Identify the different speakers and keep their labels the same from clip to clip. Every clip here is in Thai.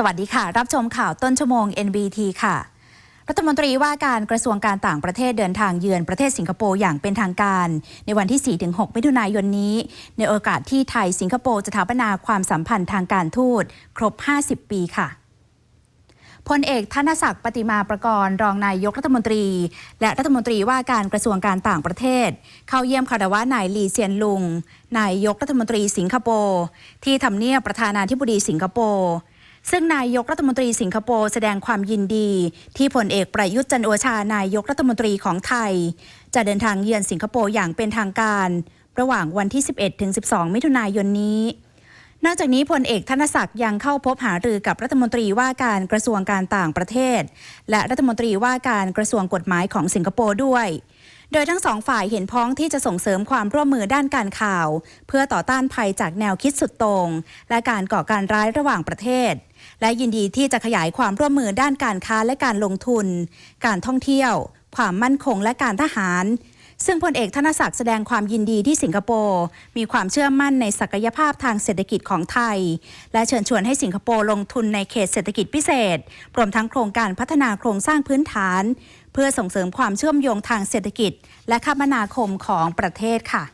Speaker 1: สวัสดีค่ะ รับชมข่าวต้นชั่วโมง NBT ค่ะ รัฐมนตรีว่าการกระทรวงการต่างประเทศเดินทางเยือนประเทศสิงคโปร์อย่างเป็นทางการ ในวันที่ 4-6 มิถุนายนนี้ ในโอกาสที่ไทยสิงคโปร์จะถาปนาความสัมพันธ์ทางการทูต ครบ 50 ปีค่ะพลเอกธนศักดิ์ปฏิมาประกรณ์รองนายกรัฐมนตรี และรัฐมนตรีว่าการกระทรวงการต่างประเทศ เข้าเยี่ยมคารวะนายลีเซียนลุง นายกรัฐมนตรีสิงคโปร์ที่ทำเนียบประธานาธิบดีสิงคโปร์ ซึ่งนายกรัฐมนตรีสิงคโปร์แสดงความยินดี ที่พลเอกประยุทธ์จันโอชานายกรัฐมนตรีของไทย จะเดินทางเยือนสิงคโปร์อย่างเป็นทางการ ระหว่างวันที่ 11 ถึง 12 มิถุนายนนี้ นอกจากนี้พลเอกธนศักดิ์ยังเข้าพบหารือกับรัฐมนตรีว่าการกระทรวงการต่างประเทศ และรัฐมนตรีว่าการกระทรวงกฎหมายของสิงคโปร์ด้วย โดยทั้งสองฝ่ายเห็นพ้องที่จะส่งเสริมความร่วมมือด้านการข่าว เพื่อต่อต้านภัยจากแนวคิดสุดโต่งและการก่อการร้ายระหว่างประเทศ และยินดีที่จะขยายความร่วมมือด้านการค้าและการลงทุน การท่องเที่ยว ความมั่นคงและการทหาร ซึ่งพลเอกธนศักดิ์แสดงความยินดีที่สิงคโปร์มีความเชื่อมั่นในศักยภาพทางเศรษฐกิจของไทย และเชิญชวนให้สิงคโปร์ลงทุนในเขตเศรษฐกิจพิเศษรวมทั้งโครงการพัฒนาโครงสร้างพื้นฐาน เพื่อส่งเสริมความเชื่อมโยงทางเศรษฐกิจ และคมนาคมของประเทศค่ะ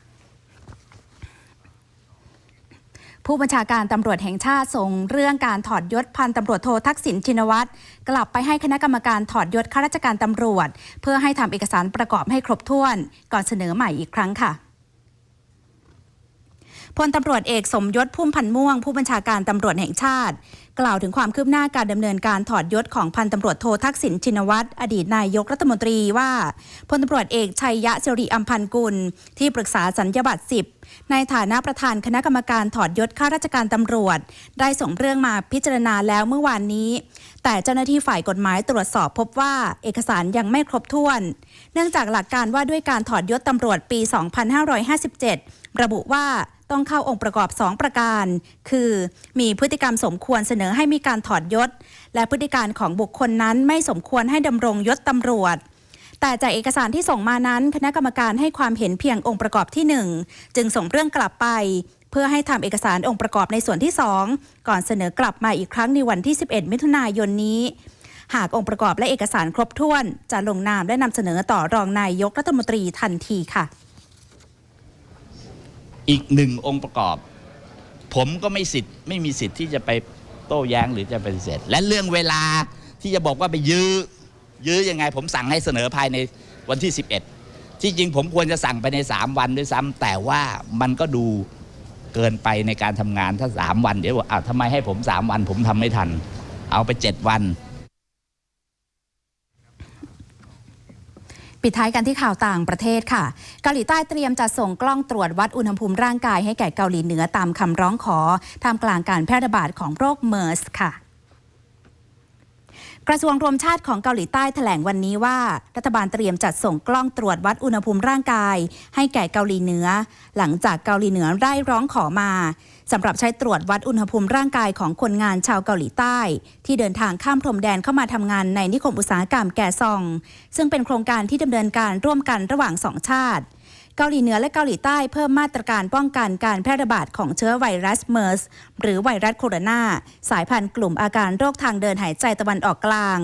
Speaker 1: ผู้บัญชาการตำรวจแห่งชาติส่งเรื่องการถอดยศพันตำรวจโททักษิณชินวัตรกลับไปให้คณะกรรมการถอดยศข้าราชการตำรวจ เพื่อให้ทำเอกสารประกอบให้ครบถ้วน ก่อนเสนอใหม่อีกครั้งค่ะพลตำรวจเอกสมยศพุ่มพันธ์ม่วง ผู้บัญชาการตำรวจแห่งชาติ กล่าวถึงความคืบหน้าการดำเนินการถอดยศของพันตำรวจโททักษิณชินวัตรอดีตนายกรัฐมนตรีว่าพลตำรวจเอกชัยยะสิริอัมพันกุล ที่ปรึกษาสัญญาบัตร10ในฐานะประธานคณะกรรมการถอดยศข้าราชการตำรวจ ได้ส่งเรื่องมาพิจารณาแล้วเมื่อวานนี้ แต่เจ้าหน้าที่ฝ่ายกฎหมายตรวจสอบพบว่าเอกสารยังไม่ครบถ้วน เนื่องจากหลักการว่าด้วยการถอดยศตำรวจปี 2557 ระบุว่า ต้องเข้าองค์ประกอบ 2 ประการ คือมีพฤติกรรมสมควรเสนอให้มีการถอดยศ และพฤติการของบุคคลนั้นไม่สมควรให้ดำรงยศตำรวจ แต่จากเอกสารที่ส่งมานั้น คณะกรรมการให้ความเห็นเพียงองค์ประกอบที่ 1 จึงส่งเรื่องกลับไป เพื่อให้ทำเอกสารองค์ประกอบในส่วนที่ 2 ก่อนเสนอกลับมาอีกครั้งในวันที่ 11 มิถุนายนนี้หากองค์ประกอบและเอกสารครบถ้วน จะลงนามและนำเสนอต่อรองนายกรัฐมนตรีทันทีค่ะ
Speaker 2: อีกหนึ่งองค์ประกอบ ผมก็ไม่สิทธิ์ไม่มีสิทธิ์ที่จะไปโต้แย้งหรือจะปฏิเสธและเรื่องเวลาที่จะบอกว่าไปยื้อยื้อยังไง ผมสั่งให้เสนอภายในวันที่ 11 ที่จริงผมควรจะสั่งไปใน 3 วันด้วยซ้ำแต่ว่ามันก็ดูเกินไปในการทำงานถ้า 3 วันเดี๋ยวบอกอ้าทำไมให้ผม 3 วันผมทำไม่ทัน เอาไป 7 วัน
Speaker 1: ปิดท้ายกันที่ข่าวต่างประเทศค่ะ เกาหลีใต้เตรียมจะส่งกล้องตรวจวัดอุณหภูมิร่างกายให้แก่เกาหลีเหนือตามคำร้องขอท่ามกลางการแพร่ระบาดของโรคเมอร์สค่ะ กระทรวงรวมชาติของเกาหลีใต้แถลงวันนี้ว่า รัฐบาลเตรียมจัดส่งกล้องตรวจวัดอุณหภูมิร่างกาย ให้แก่เกาหลีเหนือ หลังจากเกาหลีเหนือได้ร้องขอมาสำหรับใช้ตรวจวัดอุณหภูมิร่างกายของคนงานชาวเกาหลีใต้ ที่เดินทางข้ามพรมแดนเข้ามาทำงานในนิคมอุตสาหกรรมแก่ซอง ซึ่งเป็นโครงการที่ดำเนินการร่วมกันระหว่างสองชาติ เกาหลีเหนือและเกาหลีใต้เพิ่มมาตรการป้องกันการแพร่ระบาดของเชื้อไวรัสเมอร์สหรือไวรัสโคโรนา สายพันธุ์กลุ่มอาการโรคทางเดินหายใจตะวันออกกลาง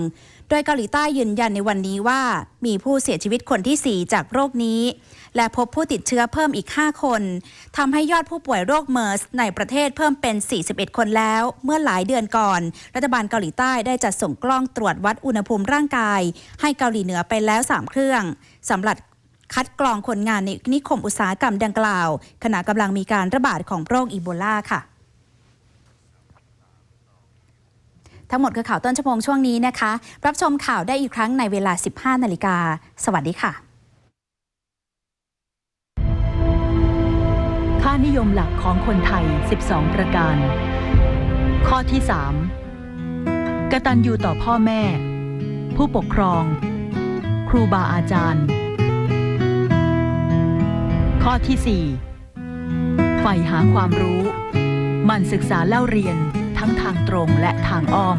Speaker 1: โดยเกาหลีใต้ยืนยันในวันนี้ว่า มีผู้เสียชีวิตคนที่ 4 จากโรคนี้ และพบผู้ติดเชื้อเพิ่มอีก 5 คนทำให้ยอดผู้ป่วยโรคเมอร์สในประเทศเพิ่มเป็น 41 คนแล้ว เมื่อหลายเดือนก่อน รัฐบาลเกาหลีใต้ได้จัดส่งกล้องตรวจวัดอุณหภูมิร่างกาย ให้เกาหลีเหนือไปแล้ว 3 เครื่องสำหรับ คัดกรองคนงานในนิคมอุตสาหกรรมดังกล่าว ขณะกำลังมีการระบาดของโรคอีโบลาค่ะ ทั้งหมดคือข่าวต้นชั่วโมงช่วงนี้นะคะ รับชมข่าวได้อีกครั้งในเวลา 15 นาฬิกา สวัสดีค่ะ
Speaker 3: ค่านิยมหลักของคนไทย 12 ประการ ข้อที่ 3 กตัญญูต่อพ่อแม่ ผู้ปกครอง ครูบาอาจารย์ ข้อที่ 4 ใฝ่หาความรู้ มันศึกษาเล่าเรียนทั้งทางตรงและทางอ้อม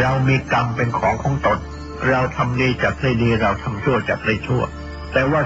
Speaker 4: เรามีกรรมเป็นของของตน เราทำดีจัดได้ดี เราทำชั่วจัดได้ชั่ว แต่ว่า